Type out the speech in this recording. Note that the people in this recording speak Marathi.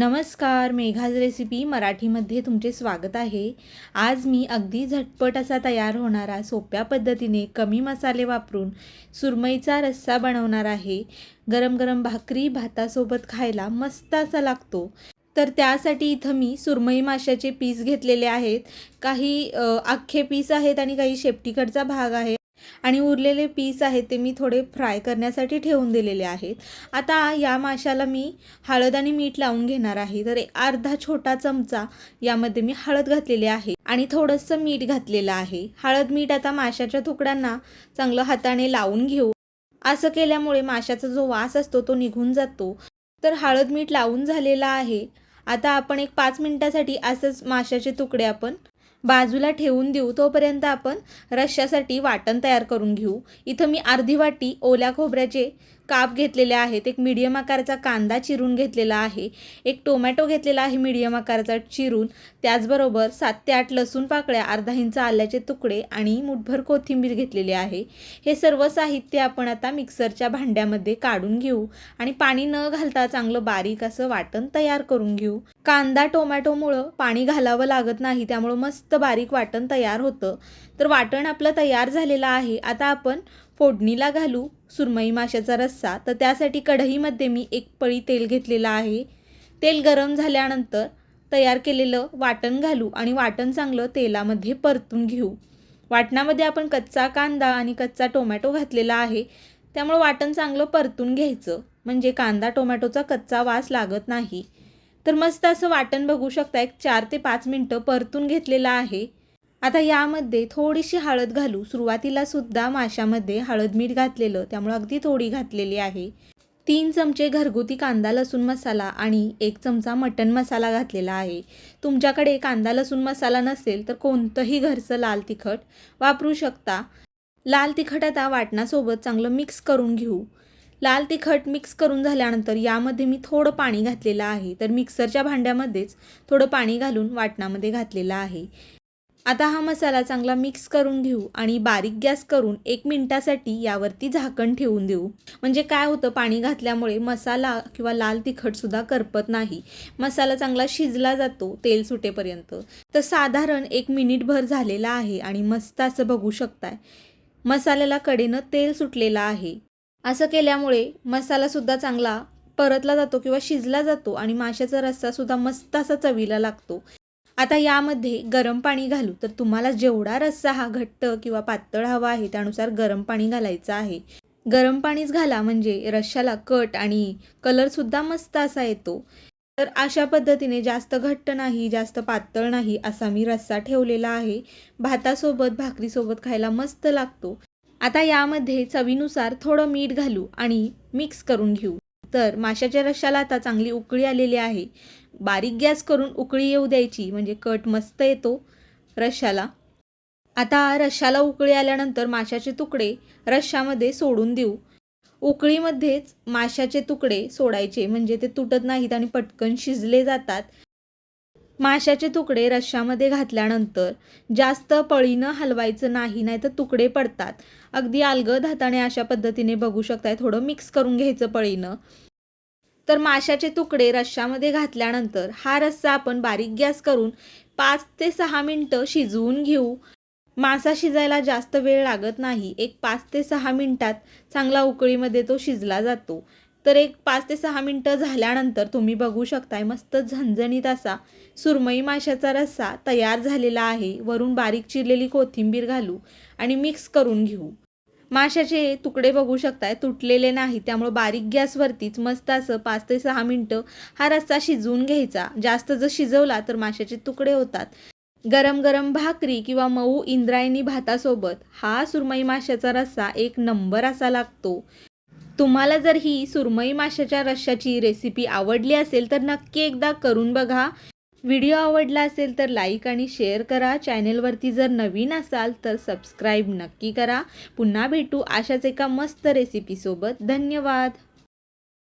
नमस्कार मेघाज रेसिपी मराठीमध्ये तुमचे स्वागत आहे. आज मी अगदी झटपट असा तयार होणारा सोप्या पद्धतीने कमी मसाले वापरून सुरमईचा रस्सा बनवणार आहे. गरम गरम भाकरी भातासोबत खायला मस्त असा लागतो. तर त्यासाठी इथं मी सुरमई माशाचे पीस घेतलेले आहेत. काही अख्खे पीस आहेत आणि काही शेपटीकडचा भाग आहे. आणि उरलेले पीस आहेत ते मी थोडे फ्राय करण्यासाठी ठेवून दिलेले आहेत. आता या माशाला मी हळद आणि मीठ लावून घेणार आहे. तर एक अर्धा छोटा चमचा यामध्ये मी हळद घातलेली आहे आणि थोडंसं मीठ घातलेलं आहे. हळद मीठ आता माशाच्या तुकड्यांना चांगलं हाताने लावून घेऊ. असं केल्यामुळे माशाचा जो वास असतो तो निघून जातो. तर हळद मीठ लावून झालेला आहे. आता आपण एक पाच मिनिटासाठी असंच माशाचे तुकडे आपण बाजूला ठेवून देऊ तोपर्यंत आपण रश्श्यासाठी वाटण तयार करून घेऊ. इथं मी अर्धी वाटी ओल्या खोबऱ्याचे काप घेतलेले आहेत एक मीडियम आकाराचा कांदा चिरून घेतलेला आहे एक टोमॅटो घेतलेला आहे मीडियम आकाराचा चिरून त्याचबरोबर सात ते आठ लसूण पाकळ्या अर्धा इंच आल्याचे तुकडे आणि मुठभर कोथिंबीर घेतलेली आहे. हे सर्व साहित्य आपण आता मिक्सरच्या भांड्यामध्ये काढून घेऊ आणि पाणी न घालता चांगलं बारीक असं वाटण तयार करून घेऊ. कांदा टोमॅटोमुळं पाणी घालावं लागत नाही त्यामुळं मस्त बारीक वाटण तयार होतं. तर वाटण आपलं तयार झालेलं आहे. आता आपण फोडणीला घालू सुरमई माशाचा रस्सा तर त्यासाठी कढईमध्ये मी एक पळी तेल घेतलेलं आहे. तेल गरम झाल्यानंतर तयार केलेलं वाटण घालू आणि वाटण चांगलं तेलामध्ये परतून घेऊ. वाटणामध्ये आपण कच्चा कांदा आणि कच्चा टोमॅटो घातलेला आहे. त्यामुळं वाटण चांगलं परतून घ्यायचं. म्हणजे कांदा टोमॅटोचा कच्चा वास लागत नाही. तर मस्त असं वाटण बघू शकता. एक चार ते पाच मिनटं परतून घेतलेलं आहे. आता यामध्ये थोडीशी हळद घालू. सुरुवातीला सुद्धा माशामध्ये हळद मीठ घातलेलं त्यामुळे अगदी थोडी घातलेली आहे. तीन चमचे घरगुती कांदा लसूण मसाला आणि एक चमचा मटण मसाला घातलेला आहे. तुमच्याकडे कांदा लसूण मसाला नसेल तर कोणतंही घरचं लाल तिखट वापरू शकता. लाल तिखट आता वाटणासोबत चांगलं मिक्स करून घेऊ. लाल तिखट मिक्स करून झाल्यानंतर यामध्ये मी थोडं पाणी घातलेलं आहे. तर मिक्सरच्या भांड्यामध्येच थोडं पाणी घालून वाटणामध्ये घातलेलं आहे. आता हा मसाला चांगला मिक्स करून घेऊ आणि बारीक गॅस करून एक मिनटासाठी यावरती झाकण ठेवून देऊ. म्हणजे काय होतं पाणी घातल्यामुळे मसाला किंवा लाल तिखटसुद्धा करपत नाही. मसाला चांगला शिजला जातो तेल सुटेपर्यंत. तर साधारण एक मिनिटभर झालेला आहे आणि मस्त असं बघू शकताय. मसाल्याला कडेनं तेल सुटलेलं आहे. असं केल्यामुळे मसालासुद्धा चांगला परतला जातो किंवा शिजला जातो आणि माशाचा रस्सासुद्धा मस्त असा चवीला लागतो. आता यामध्ये गरम पाणी घालू. तर तुम्हाला जेवढा रस्सा हा घट्ट किंवा पातळ हवा आहे त्यानुसार गरम पाणी घालायचं आहे. गरम पाणीच घाला म्हणजे रश्श्याला कट आणि कलरसुद्धा मस्त असा येतो. तर अशा पद्धतीने जास्त घट्ट नाही जास्त पातळ नाही असा मी रस्सा ठेवलेला आहे. भातासोबत भाकरीसोबत खायला मस्त लागतो. आता यामध्ये चवीनुसार थोडं मीठ घालू आणि मिक्स करून घेऊ. तर माशाच्या रश्श्याला आता चांगली उकळी आलेली आहे. बारीक गॅस करून उकळी येऊ द्यायची म्हणजे कट मस्त येतो रश्याला आता रश्याला उकळी आल्यानंतर माशाचे तुकडे रश्श्यामध्ये सोडून देऊ. उकळीमध्येच माशाचे तुकडे सोडायचे म्हणजे ते तुटत नाहीत आणि पटकन शिजले जातात. माशाचे तुकडे रश्श्यामध्ये घातल्यानंतर जास्त पळीनं हलवायचं नाही नाही तर तुकडे पडतात. अगदी अलगद हाताने अशा पद्धतीने बघू शकताय थोडं मिक्स करून घ्यायचं पळीनं. तर माशाचे तुकडे रश्श्यामध्ये घातल्यानंतर हा रस्सा आपण बारीक गॅस करून पाच ते सहा मिनटं शिजवून घेऊ. मासा शिजायला जास्त वेळ लागत नाही. एक पाच ते सहा मिनटात चांगला उकळीमध्ये तो शिजला जातो. तर एक पाच ते सहा मिनटं झाल्यानंतर तुम्ही बघू शकताय मस्त झणझणीत असा सुरमई माशाचा रस्सा तयार झालेला आहे. वरून बारीक चिरलेली कोथिंबीर घालू आणि मिक्स करून घेऊ. माशाचे तुकडे बघू शकताय तुटलेले नाही त्यामुळे बारीक गॅसवरतीच मस्त असं पाच ते सहा मिनटं हा रस्सा शिजवून घ्यायचा. जास्त जर शिजवला तर माशाचे तुकडे होतात. गरम गरम भाकरी किंवा मऊ इंद्रायणी भातासोबत हा सुरमई माशाचा रस्सा एक नंबर असा लागतो. तुम्हाला जर ही सुरमई माशाच्या रश्श्याची रेसिपी आवडली असेल तर नक्की एकदा करून बघा. व्हिडिओ आवडला असेल तर लाईक आणि शेअर करा. चॅनेलवरती जर नवीन असाल तर सबस्क्राईब नक्की करा. पुन्हा भेटू अशाच एका मस्त रेसिपीसोबत धन्यवाद.